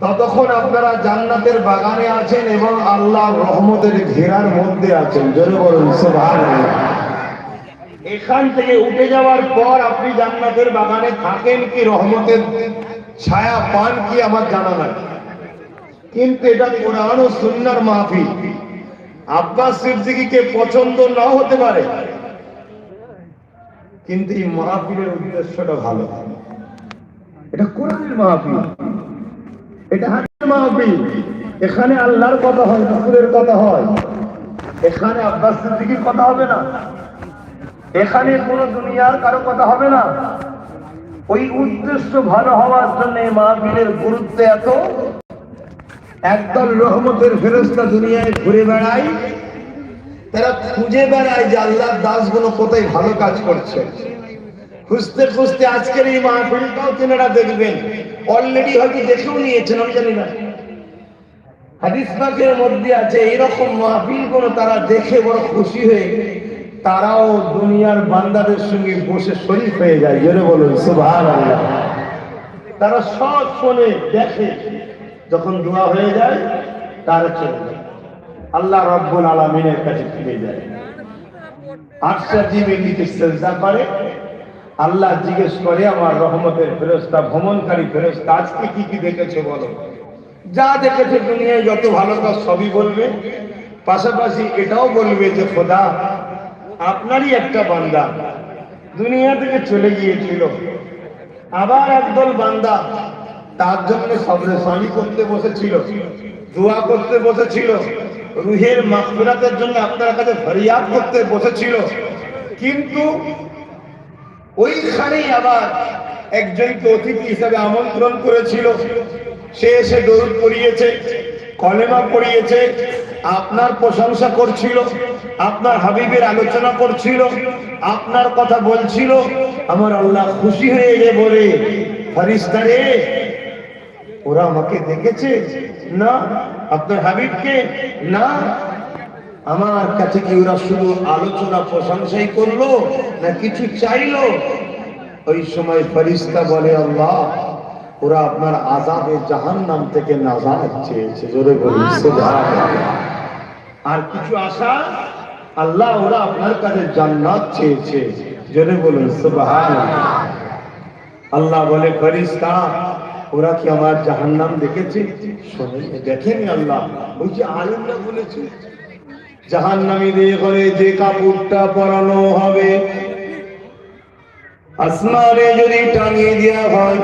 ততক্ষণ আপনারা জান্নাতের বাগানে আছেন এবং আল্লাহ রহমতের ঘেরার মধ্যে আছেন। জোরে বলুন এখান থেকে উঠে যাওয়ার পর আপনি জান্নাতের বাগানে থাকেন কি রহমতের ছায়া পান কি আমার জানা নাই। কিন্তু এটা কোরআন ও সুন্নার মাহফিল। আব্বাস সিদ্দিকীকে পছন্দ না হতে পারে। কিন্তু এই মাহফিলের উদ্দেশ্যটা ভালো। এটা কোরআনের মাহফিল। এটা হাতের মাহফিল। এখানে আল্লাহর কথা হয়, রসুলের কথা হয়। এখানে আব্বাস সিদ্দিকীর কথা হবে না। এখানে কোন দুনিয়ার কারও কথা হবে না। ওই উদ্দেশ্য ভালো হওয়ার জন্য মাহফিলের গুরুত্ব এত, একদল রহমতের ফেরস্তা দুনিয়ায় ঘুরে বেড়ায়, তারা খুঁজে বেড়ায় যে আল্লাহর দাসগুলো কোথায় ভালো কাজ করছে। খুঁজতে খুঁজতে আজকের এই মাহফিলটাও তেনারা দেখবেন। অলরেডি হয়তো দেখেও নিয়েছেন, আমি জানি না। হাদিস পাকের মধ্যে আছে এরকম মাহফিলগুলো তারা দেখে বড় খুশি হয়ে তারাও দুনিয়ার বান্দাদের সঙ্গে বসে শরীফ হয়ে যায়। জোরে বলুন সুভান আল্লাহ তারা সব শোনে, দেখে, যখন দোয়া হয়ে যায়, তারা চলে যায়। আল্লাহ রব্বুল আলমিনের কাছে ফিরে যায়। আটটা জীবে নিতে চেষ্টা করে আল্লাহ জিজ্ঞেস করে, আমার রহমতের ফেরস্তা ভ্রমণকারী ফেরস্তা আজকে কি কি দেখেছে বলো? যা দেখেছে দুনিয়ায় যত ভালো কাজ সবই বলবে। পাশাপাশি এটাও বলবে যে, খোদা, আপনারই একটা বান্দা দুনিয়া থেকে চলে গিয়েছিল। আবার একদল বান্দা তার জন্য সবরে স্বামী করতে বসেছিল, দোয়া করতে বসেছিল, রুহের মাফিরাতের জন্য আপনার কাছে ফরিয়াদ করতে বসেছিল। কিন্তু ওইখানেই আবার একজনকে অতিথি হিসাবে আমন্ত্রণ করেছিল। সে এসে দৌড় পড়িয়েছে, কলেমা পড়িয়েছে, আপনার প্রশংসা করছিল, আপনার হাবিবের আলোচনা করছিল, আপনার কথা বলছিল। আমার আল্লাহ খুশি হয়ে যে বলে ফারিস্তারে ওরা আমাকে দেখেছে? না, আপনার হাবিবকে? না আমার কাছে কি ওরা শুধু আলোচনা প্রশংসাই করল না কিছু চাইলো? ওই সময় ফরিস্তা বলে আল্লাহ ওরা আপনার আজাবে জাহান নাম থেকে নাজাত চেয়েছে। জোরে বলি আর কিছু আশা? আল্লাহ ওরা আপনার কাছে জান্নাত চেয়েছে। জোরে বলুন সুবহানাল্লাহ। আল্লাহ বলে ফরিস্তা ওরা কি আমার জাহান্নাম দেখেছে? শোনে দেখেনি আল্লাহ। ওই যে আলিমরা বলেছে জাহান্নামী দিয়ে করে যে কাপড়টা পরানো হবে, আসমানে যদি টাঙিয়ে দেওয়া হয়,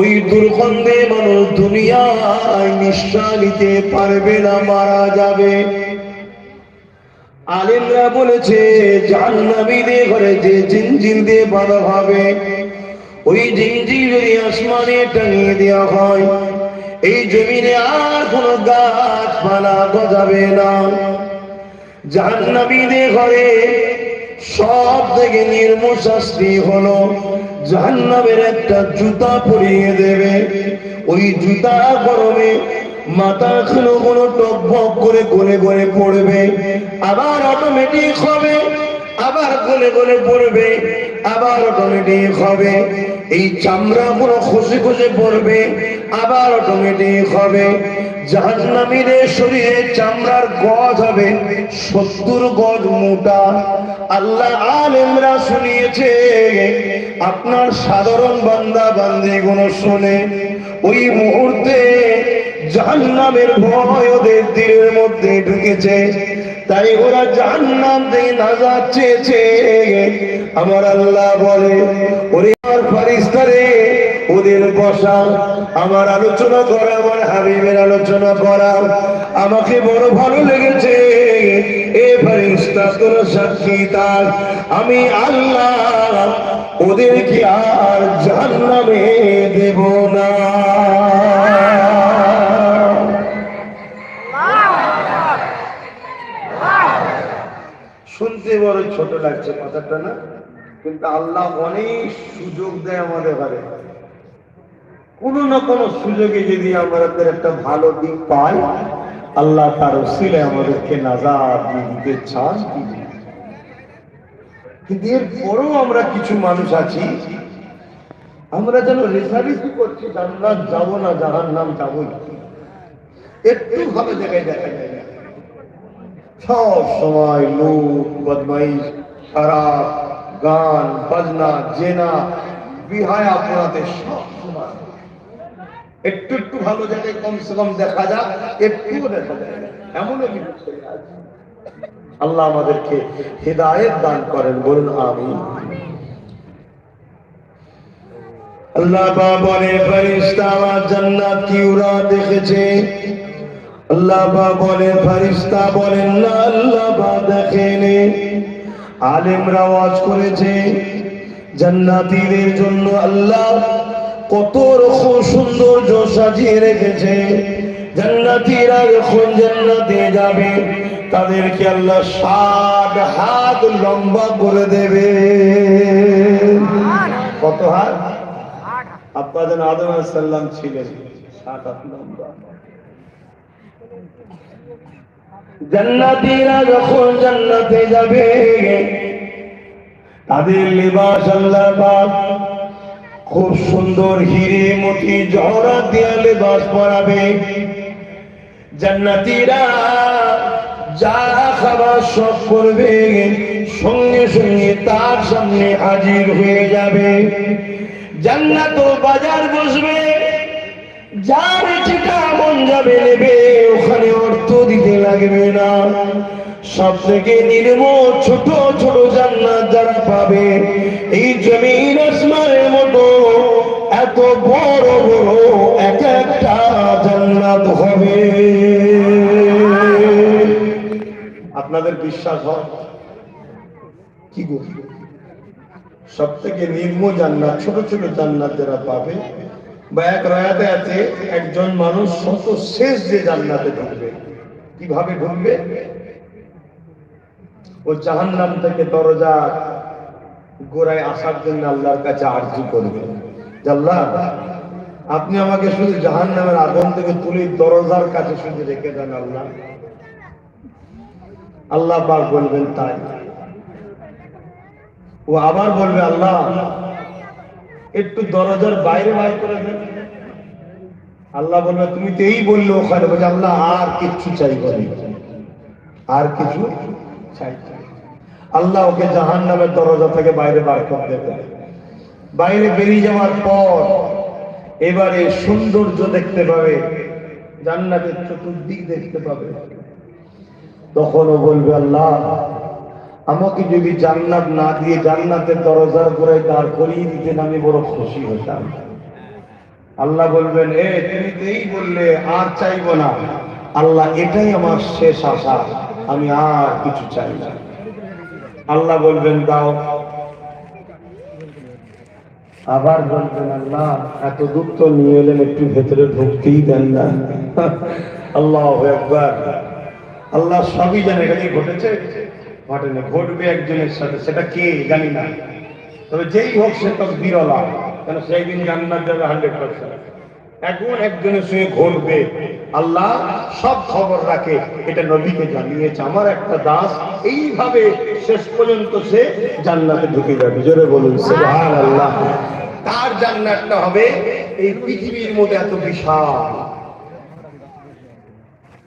ওই দুর্গন্ধে মানুষ দুনিয়ায় নিঃশ্বাস নিতে পারবে না, মারা যাবে। আলিমরা বলেছে জাহান্নামী দিয়ে ঘরে যে জিনজিল দিয়ে বাঁধা হবে, ওই জিনজিল যদি আসমানে টাঙিয়ে দেওয়া হয়, এই জমিনে আর কোনো গাছপালা গজাবে না। জাহান্নামীদের ঘরে সব থেকে নির্মম শাস্তি হলো জাহান্নামের একটা জুতা পরিয়ে দেবে। ওই জুতা গরমে মাথা খুলো কোনো টকবক করে গলে গলে পড়বে। আবার অটোমেটিক হবে, আবার গলে গলে পড়বে, আবার অটোমেটিক হবে। এই চামড়া গুলো খুশি খুশি পড়বে, আবার অটোমেটিক হবে। জাহান্নামীদের শরীরে চামড়ার গজ হবে, সত্তর গজ মোটা। আল্লাহ আলেমরা শুনিয়েছে, আপনার সাধারণ বান্দা বান্দি গুলো শোনে। ওই মুহূর্তে জাহান্নামের ভয় ওদের দিলের মধ্যে ঢুকেছে। তাই ওরা জাহান্নাম থেকে নাজাত চেয়েছে। আমার আল্লাহ বলে, ওরে আমার ফারিস্তারে ওদের বসা আমার আলোচনা করা, আমার হাবিবের আলোচনা করা আমাকে বড় ভালো লেগেছে। এ ফারিস্তা তোর সাক্ষী তার। আমি আল্লাহ ওদেরকে আর জাহান্নামে দেব না। শুনতে বড় ছোট লাগছে কথাটা না? কিন্তু আল্লাহ অনেক সুযোগ দেয় আমাদের ঘরে। কোনো না কোনো সুযোগে যদি আমাদের একটা ভালো দিক পাই আল্লাহ তার ওসিলে আমাদেরকে নাজাদ দিতে চান। কিন্তু এর পরেও আমরা কিছু মানুষ আছি, আমরা যেন রেসারিসি করছি, জান্নাত যাব না জাহান নাম যাবোই। একটু ভালো জায়গায় দেখা যায়। সব সময় লোক, বদমাইশ, খারাপ, গান, বাজনা, জেনা, বিহায় আপনাদের সব। একটু একটু ভালো জায়গায় কমসে কম দেখা যাক, একটু দেখা যায় এমনও আল্লাহ আমাদেরকে হৃদায়ত দান করেন, বলুন আমি আল্লাহ বা বলে আমার জান্নাত কি ওরা দেখেছে? আল্লাহ বলেন, না, আল্লাহ বা দেখেনি। আলেমরা ওয়াজ করেছে, জান্নাতীদের জন্য আল্লাহ কত রকম সৌন্দর্য সাজিয়ে রেখেছে। জান্নাতীরা যখন জান্নাতে যাবে, তাদেরকে আল্লাহ ষাট হাত লম্বা করে দেবে। কত হাত? আব্বাজান আদম সাল্লাম ছিলেন ষাট হাত লম্বা। জান্নাতীরা যখন জান্নাতে যাবে, তাদের লিবাস আল্লাহ খুব সুন্দর হিরে মতি জহরাত দিয়া লিবাস পরাবে। জান্নাতীরা যা খাবার সব করবে, সঙ্গে সঙ্গে তার সামনে হাজির হয়ে যাবে। জান্নাত বাজার বসবে, যার যেটা মন যাবে নেবে, ওখানে অর্থ দিতে লাগবে না। সব থেকে নির্মল ছোট ছোট জান্নাত যারা পাবে, এই জমিন বড় বড় এক একটা জান্নাত হবে। আপনাদের বিশ্বাস হয়? কি গো? সব থেকে নিম্ন জান্নাত, ছোট ছোট জান্নাত যারা পাবে, বা এক রায়াতে আছে, একজন মানুষ শত শেষ যে জান্নাতে ঢুকবে, কীভাবে ঢুকবে? ও জাহান্নাম থেকে দরজা গোড়ায় আসার জন্য আল্লাহর কাছে আরজি করবে। আপনি আমাকে শুধু জাহান্নামের আগুন থেকে তুলে দরজার কাছে শুধু রেখে দেন আল্লাহ। আল্লাহ পাক বলবেন তাই। ও আবার বলবে, আল্লাহ, একটু দরজার বাইরে বাইর করে দেন। আল্লাহ বলবে, তুমি তো এই বলল ওখানে, বলছে, আল্লাহ, আর কিচ্ছু চাইব না। আর কিছু চাই। আল্লাহ ওকে জাহান নামের দরজা থেকে বাইরে বার করে দেবে বাইরে বেরিয়ে যাওয়ার পর এবারে সৌন্দর্য দেখতে পাবে, জান্নাতের চতুর্দিক দেখতে পাবে। তখনও বলবে, আল্লাহ, আমাকে যদি জান্নাত না দিয়ে জান্নাতের দরজার করে দাঁড় করিয়ে দিতেন, আমি বড় খুশি হতাম। আল্লাহ বলবেন, এ, তুমি তো এই বললে, আর চাইব না। আল্লাহ, এটাই আমার শেষ আশা। আমি আর কিছু চাই না। আল্লাহ বলবেন, দাও। আবার বলবেন, আল্লাহ, এত দুঃখ তো নিয়ে এলেন, একটু ভেতরে ঢুকতেই দেন না। আল্লাহ একবার আল্লাহ সবই জানে, এখানে ঘটেছে। ঘটে না, ঘটবে একজনের সাথে, সেটা কে জানি না। তবে যেই হোক, সে তো বিরলা কেন, সেই দিন জান্নাত যাবে হান্ড্রেড পার্সেন্ট এখন একজনের সঙ্গে ঘটবে। আল্লাহ সব খবর রাখে। এটা নবীকে জানিয়েছে। আমার একটা দাস, এইভাবে শেষ পর্যন্ত সে জান্নাতে ঢুকে যাবে। জোরে বলুন আল্লাহ তার জান্নাতটা হবে এই পৃথিবীর মধ্যে এত বিশাল।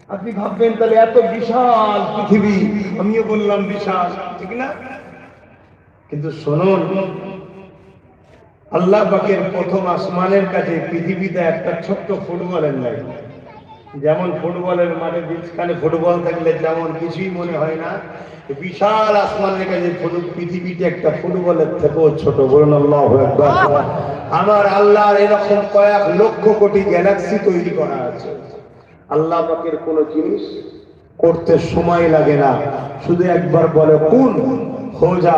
আপনি ভাববেন, তাহলে এত বিশাল পৃথিবী। আমিও বললাম বিশাল, ঠিক না? কিন্তু শুনুন আল্লাহ পাকের প্রথম আসমানের কাছে পৃথিবীতে একটা ছোট্ট ফুটবলের নাই। যেমন ফুটবলের মাঠে মাঝখানে ফুটবল থাকলে যেমন কিছুই মনে হয় না। বিশাল আসমানের কাছে পৃথিবীতে একটা ফুটবলের থেকেও ছোট। বলুন, আল্লাহ আমার আল্লাহর এরকম কয়েক লক্ষ কোটি গ্যালাক্সি তৈরি করা আছে। আল্লাহ পাকের কোনো জিনিস করতে সময় লাগে না। শুধু একবার বলে, কোন? খোঁজা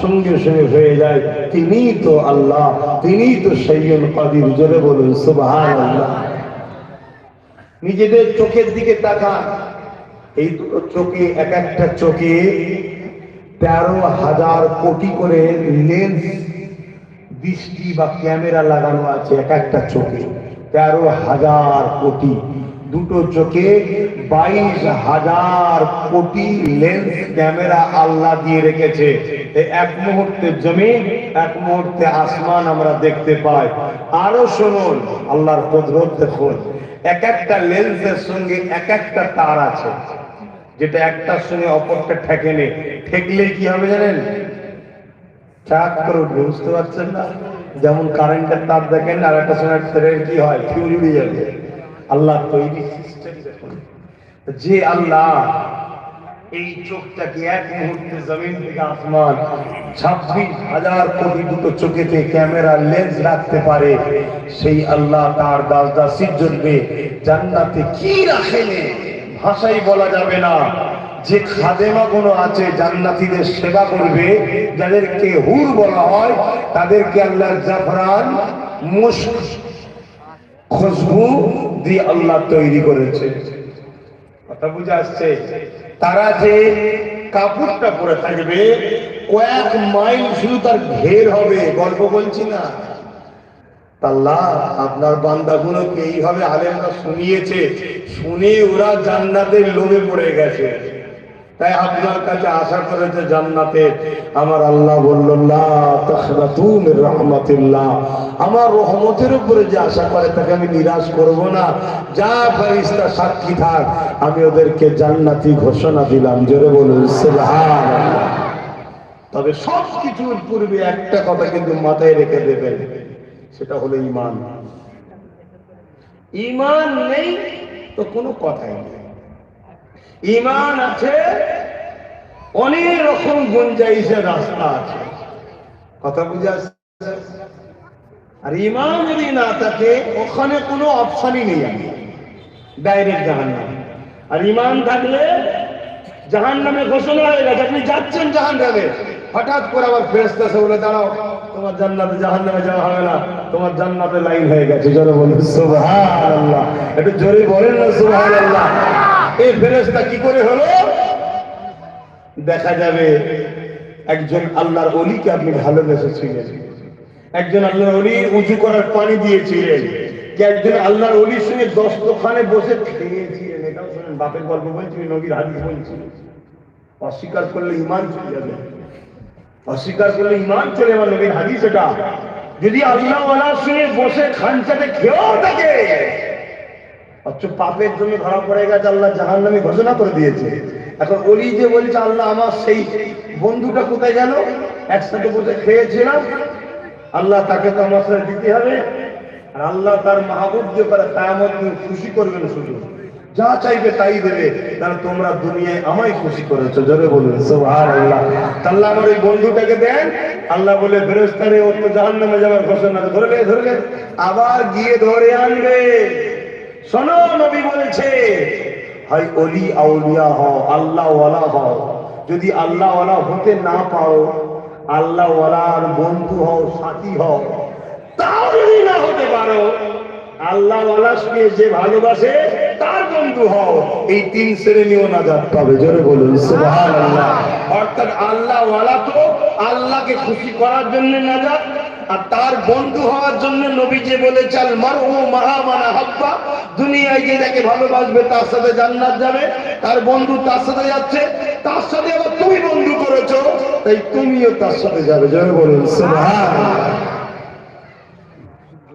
সঙ্গে সঙ্গে হয়ে যায়। তিনি তো আল্লাহ তিনি তো সৈয়দ কাদির, জোরে বলুন সুবহান আল্লাহ নিজেদের চোখের দিকে তাকান। এই দুটো চোখে, এক একটা চোখে তেরো হাজার কোটি করে লেন্স দৃষ্টি বা ক্যামেরা লাগানো আছে এক একটা চোখে। তেরো হাজার কোটি। দুটো চোখে বাইশ হাজার কোটি লেন্স ক্যামেরা আল্লাহ দিয়ে রেখেছে। এক মুহূর্তে জমিন, এক মুহূর্তে আসমান আমরা দেখতে পাই। আরও শুনুন, আল্লাহর কুদরত দেখুন। এক একটা লেন্সের সঙ্গে এক একটা তার আছে। যেটা একটার সঙ্গে অপরটা ঠেকে নেই ঠেকলে কি হবে জানেন? চাক করে উঠবে, বুঝতে পারছেন না? যেমন কারেন্টের তার দেখেন, আর একটা ট্রেন কি হয়? ফিউজ উড়ে যাবে। আল্লাহ তৈরি সিস্টেম যে আল্লাহ এই চোখটাকে এক মুহূর্তে জমিন থেকে আসমান ছাব্বিশ হাজার কোটি দুটো চোখেতে ক্যামেরা লেন্স রাখতে পারে, সেই আল্লাহ তার দাস দাসির জন্য জান্নাতে কি রাখেন ভাষাই বলা যাবে না। যে খাদেমা কোনো আছে, জান্নাতীদের সেবা করবে, যাদেরকে হুর বলা হয়, তাদেরকে আল্লাহ জাফরান মুস্ক খুশবু দিয়ে আল্লাহ তৈরি করেছে। কথা বুঝে আসছে? তারা যে কাপড়টা পরে থাকবে, কয়েক মাইল শুধু তার ঘের হবে, গল্প বলছি না। আপনার বান্দাগুলোকে এইভাবে আলেমরা শুনিয়েছে, শুনে ওরা জান্নাতের লোভে পড়ে গেছে। তাই আপনার কাছে আশা করেছে জান্নাতে। আমার আল্লাহ তাখরাতু আমার রহমতের উপরে যে আশা করে, তাকে আমি নিরাশ করব না। যা ফেরেশতা সাক্ষী থাক, আমি ওদেরকে জান্নাতি ঘোষণা দিলাম। জোরে বলুন তবে সব কিছুর পূর্বে একটা কথা কিন্তু মাথায় রেখে দেবেন, সেটা হলো ইমান ইমান নেই তো কোনো কথাই নেই। ইমান আছে, অনেক রকম গুঞ্জাইশের রাস্তা আছে। কথা বুঝে আসছে? আর ইমান যদি না থাকে, ওখানে কোনো অপশনই নেই আমি। ডাইরেক্ট জাহান নামে আর ইমান থাকলে জাহান নামে ঘোষণা হয়ে গেছে, আপনি যাচ্ছেন জাহান নামে হঠাৎ করে আবার ফেরেস্তা এসে বলে, দাঁড়াও, তোমার জান্নাতে জাহান নামে যাওয়া হবে না। তোমার জান্নাতে লাইন হয়ে গেছে। জোরে বলুন, সুবহানাল্লাহ। একটু জোরে বলেন না, সুবহানাল্লাহ। এই ফেরেস্তা কি করে হলো? দেখা যাবে একজন আল্লাহর অলিকে আপনি ভালোবেসেছিলেন একজন আল্লাহর অলি উঁচু করার পানি দিয়েছিলেন। যে একজন আল্লাহর অলির সঙ্গে দস্তখানে বসে খেয়েছিলেন? এটাও শোনেন, বাপের গল্প বলছি নবীর হাদিস বলছি। অস্বীকার করলে ইমান চলে যাবে। অস্বীকার করলে ইমান চলে যাবে, নবীর হাদিস এটা। যদি আল্লাহ সঙ্গে বসে খানচাতে খেয়েও থাকে অথচ পাপের জন্য ধরা পড়ে গেছে, আল্লাহ জাহান নামে ঘোষণা করে দিয়েছে। এখন অলি যে বলছে, আল্লাহ আমার সেই বন্ধুটা কোথায় গেল? একসাথে বসে খেয়েছিলাম। আল্লাহ তাকে তো আমার সাথে দিতে হবে। আর আল্লাহ তার মাহবুব যে করে, কায়ামত দিন খুশি করবেন শুধু। যা চাইবে তাই দেবে। তাহলে তোমরা দুনিয়ায় আমায় খুশি করেছ, জোরে বলুন সুবহান আল্লাহ তাহলে আমার ওই বন্ধুটাকে দেন। আল্লাহ বলে ফেরেস্তারে ওর তো জাহান নামে যাওয়ার ঘোষণা ধরলে ধরলে। আবার গিয়ে ধরে আনবে। শোনো, নবী বলছে হয় অলি আউলিয়া হও আল্লাহ ওয়ালা হও। যদি আল্লাহ ওয়ালা হতে না পাও আল্লাহ ওয়ালার বন্ধু হও, সাথী হও। তাও যদি না হতে পারো আল্লাহ ওয়ালাকে যে ভালোবাসে, তার বন্ধু হও। এই তিন শ্রেণীও নাজাত পাবে, জোরে বলুন, সুবহানাল্লাহ। অর্থাৎ আল্লাহ তো আল্লাহকে খুশি করার জন্য নাজাত আর তার বন্ধু হওয়ার জন্য নবী যে বলে, চাল মারু মাহামানা হাব্বা। দুনিয়ায় যে যাকে ভালোবাসবে, তার সাথে জান্নাত যাবে। তার বন্ধু তার সাথে যাচ্ছে। তার সাথে আবার তুমি বন্ধু করেছ। তাই তুমিও তার সাথে যাবে। জোরে বলুন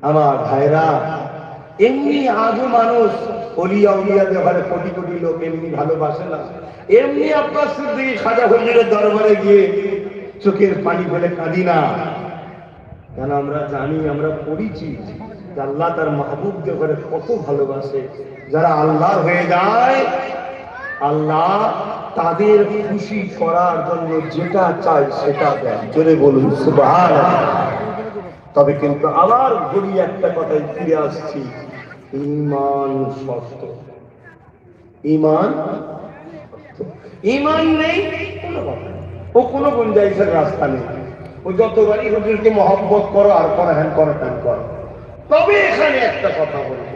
আমার ভাইরা, এমনি আজও মানুষ অলিয়া উলিয়াদের ঘরে কোটি কোটি লোক এমনি ভালোবাসে না। এমনি আপনার সিদ্দিকি খাজা হুজুরের দরবারে গিয়ে চোখের পানি ফেলে কাঁদি না। কেন আমরা জানি, আমরা যে আল্লাহ তার মাহবুবকে ঘরে কত ভালোবাসে। যারা আল্লাহর হয়ে যায়, আল্লাহ তাদের খুশি করার জন্য যেটা চাই সেটা দেয়। জোরে বলুন, সুবহানাল্লাহ। তবে কিন্তু আবার ঘুরি একটা কথায় ফিরে আসছি। ইমান শর্ত ইমান ইমান নেই, কোনো কথা ও কোনো গুঞ্জাইশের রাস্তা নেই। ও যতবারই হুজুরকে মহব্বত করো আর করো হ্যান করো হ্যান করো। তবে এখানে একটা কথা বলব।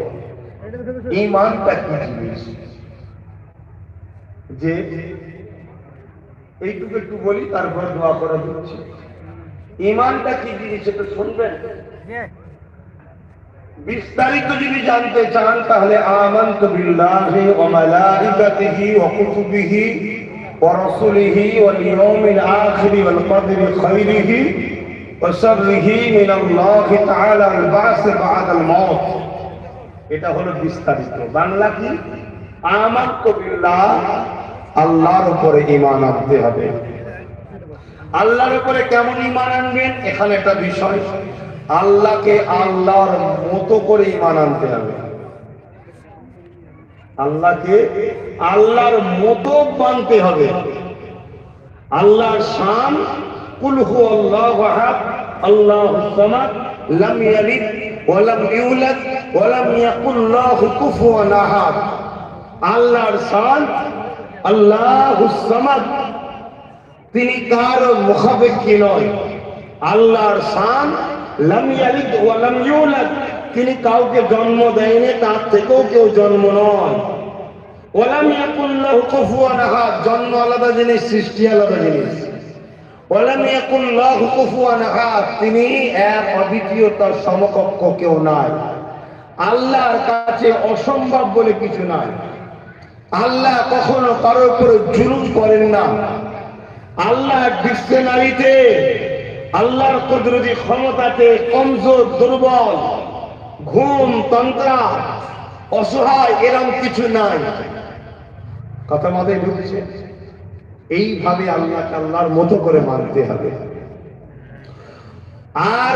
ইমানটা কি জিনিস? যে এইটুকু একটু বলি তারপর দোয়া করে দিচ্ছি। ইমানটা কি জিনিস একটু শুনবেন? বিস্তারিত যদি জানতে চান তাহলে আমান্ত বিল্লাহি ওয়া মালাইকাতিহি ওয়া কুতুবিহি ইয়াউমিল আখির ওয়াল কদরি খাইরিহি ওয়া শাররিহি মিনাল্লাহি তাআলা আল বা'স বা'দাল এটা হলো বিস্তারিত। বাংলা কি? আমান্ত বিল্লাহ আল্লাহর উপরে ইমান আনতে হবে। আল্লাহর উপরে কেমন ঈমান আনবেন? এখানে একটা বিষয়। আল্লাহকে আল্লাহর মতো করে ইমান আনতে হবে। আল্লাহকে আল্লাহর মতো মানতে হবে। আল্লাহর শান, কুল হু আল্লাহু আহাদ আল্লাহুস সামাদ, লাম ইয়ালিদ, ওয়া লাম ইউলাদ, ওয়া লাম ইয়াকুল লাহু কুফুয়ান আহাদ। আল্লাহর শান আল্লাহুস সামাদ। তিনি কার মুখাপেক্ষী নয়। আল্লাহর শান, লাম ইয়ালিদ ওয়া লাম ইউলাদ তিনি কাউকে জন্ম দেয়নি, তার থেকেও কেউ জন্ম নয়। ওয়ালাম ইয়াকুল লাহু কুফুয়ান আহাদ, জন্ম আলাদা জিনিস, সৃষ্টি আলাদা জিনিস। ওয়ালাম ইয়াকুল লাহু কুফুয়ান আহাদ, তিনি এক অদ্বিতীয় তার সমকক্ষ কেউ নাই। আল্লাহর কাছে অসম্ভব বলে কিছু নাই। আল্লাহ কখনো কারোর উপরে জুলুম করেন না। আল্লাহ ডিকশনারিতে আল্লাহর কুদরতি ক্ষমতাতে কমজোর, দুর্বল। ঘুম, তন্ত্রা, অসহায়, এরম কিছু নাই। কথা মাথায় ঢুকছে। এইভাবে আল্লাহকে আল্লাহর মতো করে মানতে হবে। আর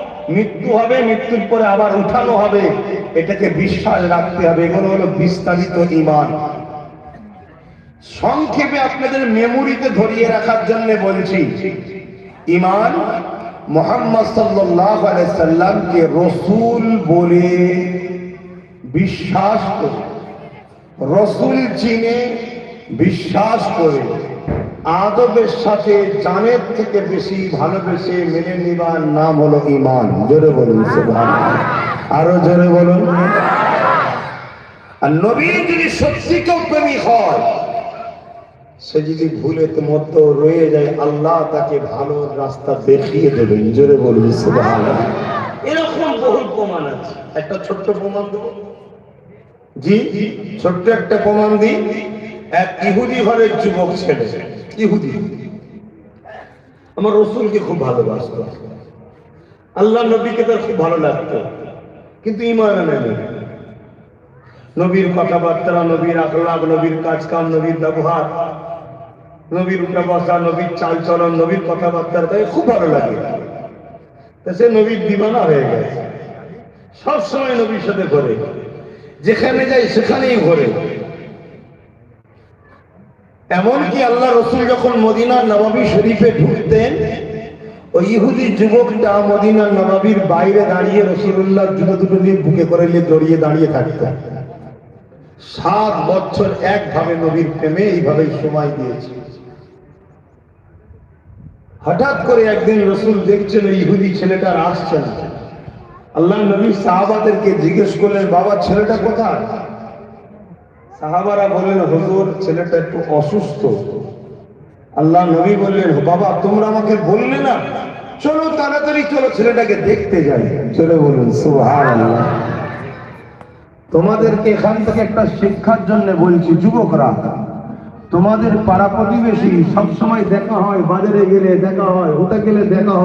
মৃত্যু হবে, মৃত্যুর পরে আবার উঠানো হবে। এটাকে বিশ্বাস রাখতে হবে। এগুলো হলো বিস্তারিত ঈমান। সংক্ষেপে আপনাদের মেমোরিতে ধরিয়ে রাখার জন্য বলছি, ঈমান মোহাম্মদ সাল্লামকে রসূল বলে বিশ্বাস করে। রসুল চিনে বিশ্বাস করে। আদবের সাথে জানের থেকে বেশি ভালোবেসে মেনে নিবার নাম হলো ইমান জোরে বলুন আরও জোরে বলুন। আর নবী যদি সত্যি কেউ প্রেমী হয় সে যদি ভুলে মতো রয়ে যায় আল্লাহ তাকে ভালো রাস্তা দেখিয়ে দেবেন। জোরে বলুন। এরকম বহু প্রমাণ আছে। একটা ছোট্ট প্রমাণ দেবো? জি ছোট্ট একটা প্রমাণ দিই। এক ইহুদি ঘরের যুবক ছেলে। ইহুদি। আমার রসুলকে খুব ভালোবাসত। আল্লাহ নবীকে তার খুব ভালো লাগতো। কিন্তু ইমান আনেনি নবীর কথাবার্তা, নবীর আখলাগ নবীর কাজ কাম নবীর ব্যবহার, নবীর উঠা বসা, নবীর চাল চলন, নবীর কথাবার্তা তাকে খুব ভালো লাগে। তা সে নবীর দিবানা হয়ে গেছে। সব সময় নবীর সাথে ঘরে। যেখানে যাই সেখানেই ঘোরে। এমনকি আল্লাহ রসুল যখন মদিনার নবাবী শরীফে ঢুকতেন, ওই ইহুদি যুবকটা মদিনার নবাবির বাইরে দাঁড়িয়ে রসুল্লাহ জুতো দুটো নিয়ে বুকে করে নিয়ে জড়িয়ে দাঁড়িয়ে থাকত। সাত বছর একভাবে নবীর প্রেমে এইভাবে সময় দিয়েছে। হঠাৎ করে একদিন রসুল দেখছেন ইহুদি ছেলেটা আসছেন আল্লাহ নবী সাহাবাদেরকে জিজ্ঞেস করলেন, বাবা, ছেলেটা কোথায়? সাহাবারা বললেন, হুজুর, ছেলেটা একটু অসুস্থ। আল্লাহ নবী বললেন, বাবা, তোমরা আমাকে বললে না? চলো, তাড়াতাড়ি চলো, ছেলেটাকে দেখতে যাই। চলে বলুন সুবহানাল্লাহ। তোমাদেরকে এখান থেকে একটা শিক্ষার জন্য বলছি, যুবকরা। তোমাদের পাড়া প্রতিবেশী সবসময় দেখা হয়, বাজারে গেলে দেখা হয় হতে গেলে দেখা হয়।